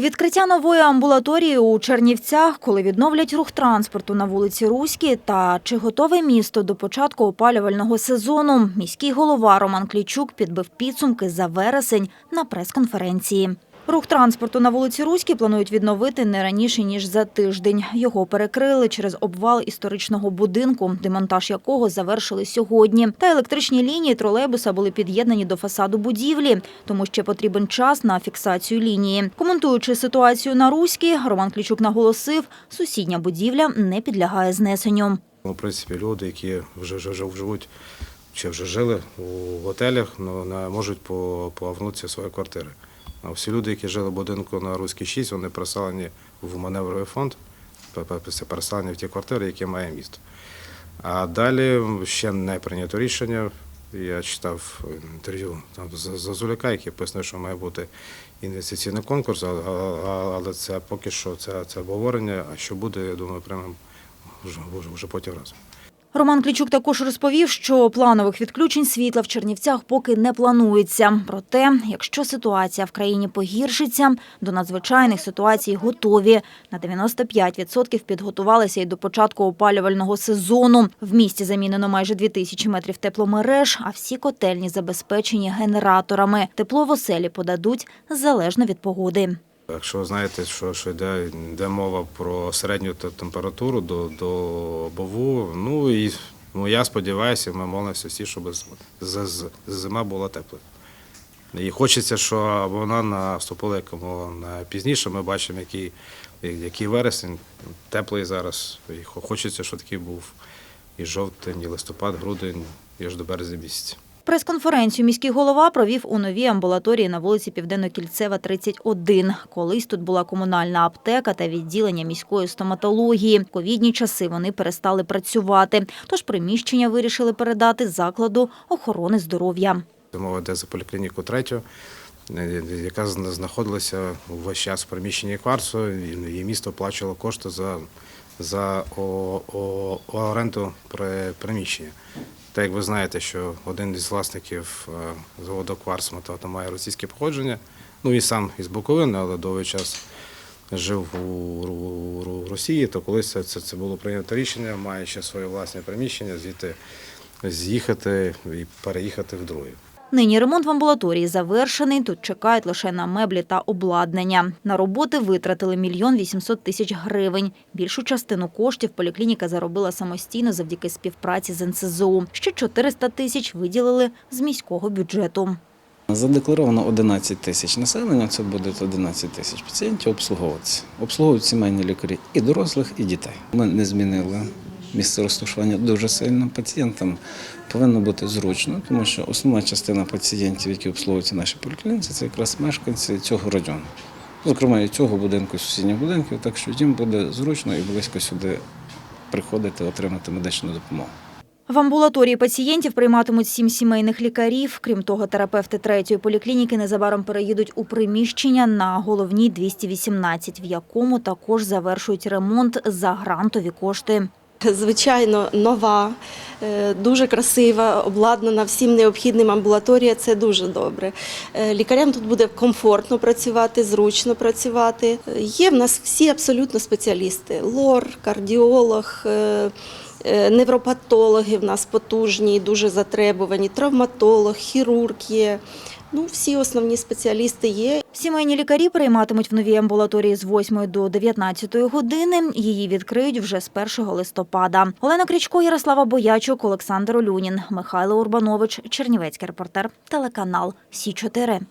Відкриття нової амбулаторії у Чернівцях, коли відновлять рух транспорту на вулиці Руській та чи готове місто до початку опалювального сезону, міський голова Роман Клічук підбив підсумки за вересень на прес-конференції. Рух транспорту на вулиці Руській планують відновити не раніше, ніж за тиждень. Його перекрили через обвал історичного будинку, демонтаж якого завершили сьогодні. Та електричні лінії тролейбуса були під'єднані до фасаду будівлі, тому ще потрібен час на фіксацію лінії. Коментуючи ситуацію на Руській, Роман Клічук наголосив, сусідня будівля не підлягає знесенню. Ну, В принципі, люди, які вже, вже, живуть чи вже жили у готелях, ну, не можуть по- повернутися в свої квартири. Всі люди, які жили в будинку на Руській 6, вони переселені в маневровий фонд, пе- пе- пе- переселені в ті квартири, які має місто. А далі ще не прийнято рішення. Я читав інтерв'ю там Зазуляка, який пояснив, що має бути інвестиційний конкурс, але це поки що це, це обговорення. А що буде, я думаю, прямо вже, вже потім разом. Роман Клічук також розповів, що планових відключень світла в Чернівцях поки не планується. Проте, якщо ситуація в країні погіршиться, до надзвичайних ситуацій готові. На 95% підготувалися і до початку опалювального сезону. В місті замінено майже 2000 метрів тепломереж, а всі котельні забезпечені генераторами. Тепло в оселі подадуть залежно від погоди. Якщо знаєте, що, що йде, йде мова про середню температуру до, до бову, ну і ну, я сподіваюся, ми молимося всі, щоб зима була тепла. І хочеться, щоб вона наступила якомога пізніше. Ми бачимо, який, який вересень, теплий зараз. І хочеться, щоб такий був і жовтень, і листопад, грудень, і аж до березня місяця. Прес-конференцію міський голова провів у новій амбулаторії на вулиці Південно-Кільцева, 31. Колись тут була комунальна аптека та відділення міської стоматології. Ковідні часи вони перестали працювати, тож приміщення вирішили передати закладу охорони здоров'я. Мова йде за поліклініку третю, е, яка знаходилася весь час в приміщенні кварцу, і місто оплачувало кошти за, за о, о, оренду приміщення. Так як ви знаєте, що один із власників е, заводу Кварсмата має російське походження, ну і сам із Буковини, але довгий час жив у, Росії, то колись це, це, було прийнято рішення, маючи своє власне приміщення, звідти з'їхати і переїхати в друге. Нині ремонт в амбулаторії завершений. Тут чекають лише на меблі та обладнання. На роботи витратили мільйон вісімсот тисяч гривень. Більшу частину коштів поліклініка заробила самостійно завдяки співпраці з НСЗУ. Ще 400 тисяч виділили з міського бюджету. Задекларовано 11 тисяч населення, це буде 11 тисяч пацієнтів обслуговуватися. Обслуговують сімейні лікарі і дорослих, і дітей. Ми не змінили місце розташування дуже сильно. Пацієнтам повинно бути зручно, тому що основна частина пацієнтів, які обслуговуються в нашій поліклініці, це якраз мешканці цього району. Зокрема, і цього будинку, і сусідніх будинків, так що їм буде зручно і близько сюди приходити, отримати медичну допомогу. В амбулаторії пацієнтів прийматимуть сім сімейних лікарів. Крім того, терапевти третьої поліклініки незабаром переїдуть у приміщення на головній 218, в якому також завершують ремонт за грантові кошти. Звичайно, нова, е, дуже красива, обладнана всім необхідним амбулаторія. Це дуже добре. Е, Лікарям тут буде комфортно працювати, зручно працювати. Є в нас всі абсолютно спеціалісти: лор, кардіолог. е, Невропатологи в нас потужні, дуже затребувані, травматолог, хірург є. Ну, всі основні спеціалісти є. Сімейні лікарі прийматимуть в новій амбулаторії з 8 до 19 години. Її відкриють вже з 1 листопада. Олена Крічко, Ярослава Боячук, Олександр Олюнін, Михайло Урбанович, Чернівецький репортер, телеканал Сі 4